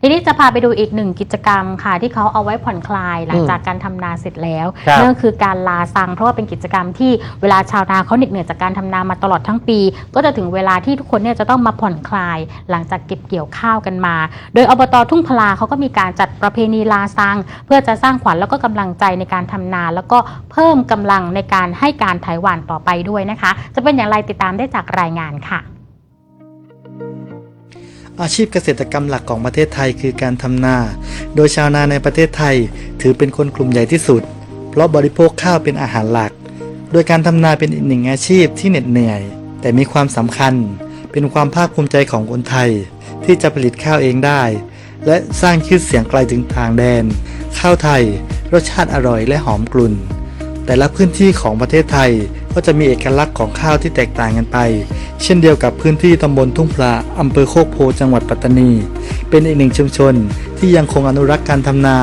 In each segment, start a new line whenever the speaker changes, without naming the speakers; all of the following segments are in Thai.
ทีนี้จะพาไปดูอีกหนึ่งกิจกรรมค่ะ ที่เขาเอาไว้ผ่อนคลายหลังจากการทำนาเสร็จแล้ว
ครับ
นั่นก็คือการลาซังเพราะว่าเป็นกิจกรรมที่เวลาชาวนาเขาเหน็ดเหนื่อยจากการทำนามาตลอดทั้งปี ก็จะถึงเวลาที่ทุกคนเนี่ยจะต้องมาผ่อนคลาย หลังจากเก็บเกี่ยวข้าวกันมา โดยอบตทุ่งพลาเขาก็มีการจัดประเพณีลาซัง เพื่อจะสร้างขวัญแล้วก็กำลังใจในการทำนา แล้วก็เพิ่มกำลังในการให้การไถหวานต่อไปด้วยนะคะ จะเป็นอย่างไรติดตามได้จากรายงานค่ะ
อาชีพเกษตรกรรมหลักของประเทศไทยคือการทำนา โดยชาวนาในประเทศไทยถือเป็นคนกลุ่มใหญ่ที่สุด เพราะบริโภคข้าวเป็นอาหารหลัก โดยการทำนาเป็นอีกหนึ่งอาชีพที่เหน็ดเหนื่อย แต่มีความสำคัญ เป็นความภาคภูมิใจของคนไทย ที่จะผลิตข้าวเองได้ และสร้างชื่อเสียงไกลถึงต่างแดน ข้าวไทย รสชาติอร่อยและหอมกลุ่น แต่ละพื้นที่ของประเทศไทย ก็จะมีเอกลักษณ์ของข้าวที่แตกต่างกันไป เช่นเดียวกับพื้นที่ตำบลทุ่งพระอำเภอโคกโพจังหวัดปัตตานี เป็นอีกหนึ่งชุมชนที่ยังคงอนุรักษ์การทำนา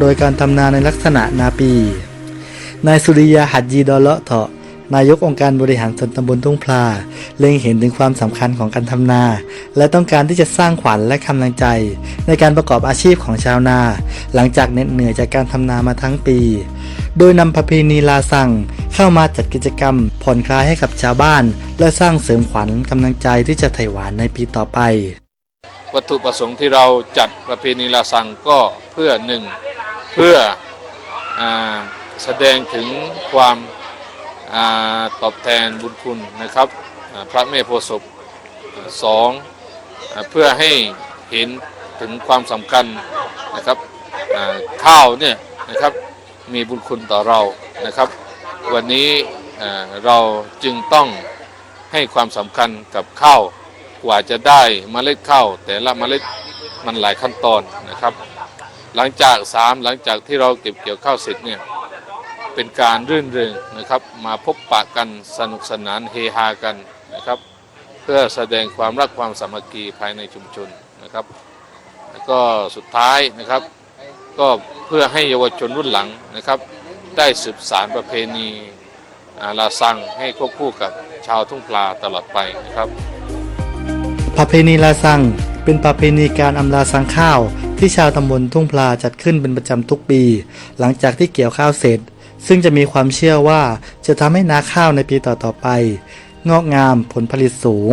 โดยการทำนาในลักษณะนาปี นายสุริยาหัดยีดอเลาะเถาะนายกองค์การบริหารส่วนตำบลทุ่งพลาเล็งเห็นถึงความสำคัญของการทำนา และต้องการที่จะสร้างขวัญและกำลังใจ ในการประกอบอาชีพของชาวนา หลังจากเหน็ดเหนื่อยจากการทำนามาทั้งปี โดยนำประเพณีลาสังเข้ามาจัดกิจกรรม ผ่อนคลายให้กับชาวบ้าน และสร้างเสริมขวัญกำลังใจที่จะไถ่หวานในปีต่อไป
วัตถุประสงค์ที่เราจัดประเพณีลาสังก็เพื่อหนึ่งเพื่ออแสดงถึงความอาตอบแทนบุญคุณนะครับพระแม่โพศพสองอเพื่อให้เห็นถึงความสำคัญนะครับข้าวเนี่ยนะครับ มีบุญคุณต่อเรานะครับ วันนี้เราจึงต้องให้ความสำคัญกับข้าวกว่าจะได้เมล็ดข้าวแต่ละเมล็ดมันหลายขั้นตอนนะครับ หลังจากสามหลังจากที่เราเก็บเกี่ยวข้าวเสร็จเนี่ยเป็นการรื่นเริงนะครับ มาพบปะกันสนุกสนานเฮฮากันนะครับ เพื่อแสดงความรักความสามัคคีภายในชุมชนนะครับ แล้วก็สุดท้ายนะครับก็ เพื่อให้เยาวชนรุ่นหลังนะครับ ได้สืบสารประเพณีลาซังให้ควบคู่กับชาวทุ่งปลาตลอดไปนะครับ
ประเพณีลาซังเป็นประเพณีการอำลาสังข้าว ที่ชาวตำบลทุ่งพลาจัดขึ้นเป็นประจำทุกปี หลังจากที่เกี่ยวข้าวเสร็จ ซึ่งจะมีความเชื่อว่าจะทำให้นาข้าวในปีต่อๆไป งอกงามผลผลิตสูง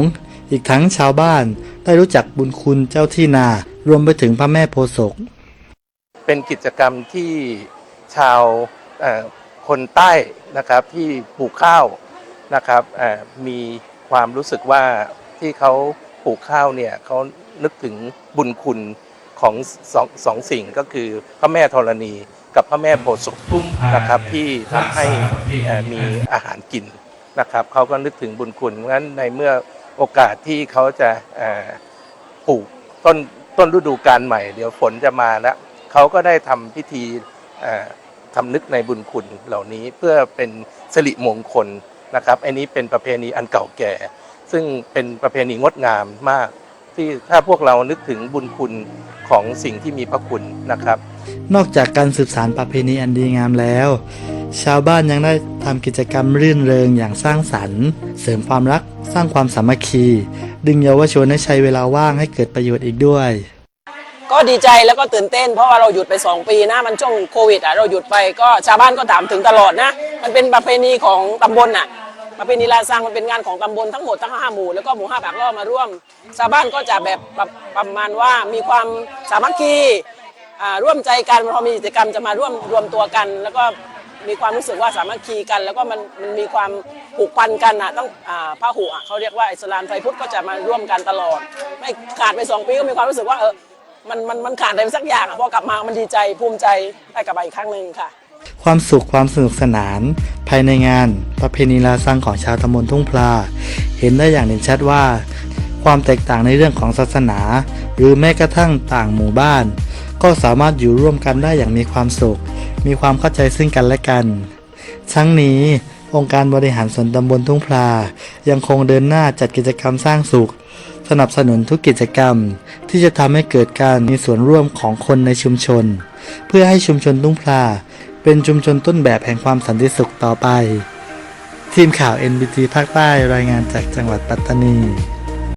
อีกทั้งชาวบ้านได้รู้จักบุญคุณเจ้าที่นา รวมไปถึงพระแม่โพศก
เป็นกิจกรรมที่ชาวเอ่อคนใต้นะครับที่ปลูกข้าวนะครับเอ่อมีความรู้สึกว่าที่เขาปลูกข้าวเนี่ยเขานึกถึงบุญคุณของสองสองสิ่งก็คือพระแม่ธรณีกับพระแม่โพธิ์ศพนะครับที่ทำให้เอ่อมีอาหารกินนะครับเขาก็นึกถึงบุญคุณเพราะฉะนั้นในเมื่อโอกาสที่เขาจะเอ่อปลูกต้นต้นฤดูกาลใหม่ เดี๋ยวฝนจะมาแล้ว เขาก็ได้ทำพิธีเอ่อทำนึกในบุญคุณเหล่านี้เพื่อเป็นสิริมงคลนะครับ อันนี้เป็นประเพณีอันเก่าแก่ ซึ่งเป็นประเพณีงดงามมาก ที่ถ้าพวกเรานึกถึงบุญคุณของสิ่งที่มีพระคุณนะครับ
นอกจากการสืบสานประเพณีอันดีงามแล้ว ชาวบ้านยังได้ทำกิจกรรมรื่นเริงอย่างสร้างสรรค์ เสริมความรัก สร้างความสามัคคี ดึงเยาวชนให้ใช้เวลาว่างให้เกิดประโยชน์อีกด้วย
ก็ดีใจแล้วก็ตื่นเต้นเพราะว่าเราหยุดไป 2 ปีนะมันช่วงโควิดอะเราหยุดไปก็ชาวบ้านก็ถามถึงตลอดนะ มันเป็นประเพณีของตำบลอะประเพณีลาซังมันเป็นงานของตำบลทั้งหมดทั้งห้าหมู่แล้วก็หมู่ห้าปากล่อมาร่วม ชาวบ้านก็จะแบบประมาณว่ามีความสามัคคีร่วมใจกันพอมีกิจกรรมจะมาร่วมรวมตัวกัน แล้วก็มีความรู้สึกว่าสามัคคีกัน แล้วก็มันมันมีความผูกพันกันอะต้องอ่าพระหุอะเขาเรียกว่าอิสลามไทยพุทธก็จะมาร่วมกันตลอด ไม่ขาดไปสองปีก็มีความรู้สึกว่าเออ มันมันมันขาดอะไรไปสักอย่างอะพอกลับมามันดีใจภูมิใจได้กลับมาอีกครั้งหนึ่งค่ะ
ความสุขความสนุกสนาน ภายในงาน ประเพณีลาซังของชาวตำบลทุ่งพลา เห็นได้อย่างเด่นชัดว่า ความแตกต่างในเรื่องของศาสนา หรือแม้กระทั่งต่างหมู่บ้าน ก็สามารถอยู่ร่วมกันได้อย่างมีความสุข มีความเข้าใจซึ่งกันและกัน ทั้งนี้องค์การบริหารส่วนตำบลทุ่งพลา ยังคงเดินหน้าจัดกิจกรรมสร้างสุข สนับสนุนทุกกิจกรรม ที่จะทำให้เกิดการมีส่วนร่วมของคนในชุมชน เพื่อให้ชุมชนทุ่งพลา เป็นชุมชนต้นแบบแห่งความสันติสุขต่อไป ทีมข่าว NBT ภาคใต้รายงานจากจังหวัดปัตตานี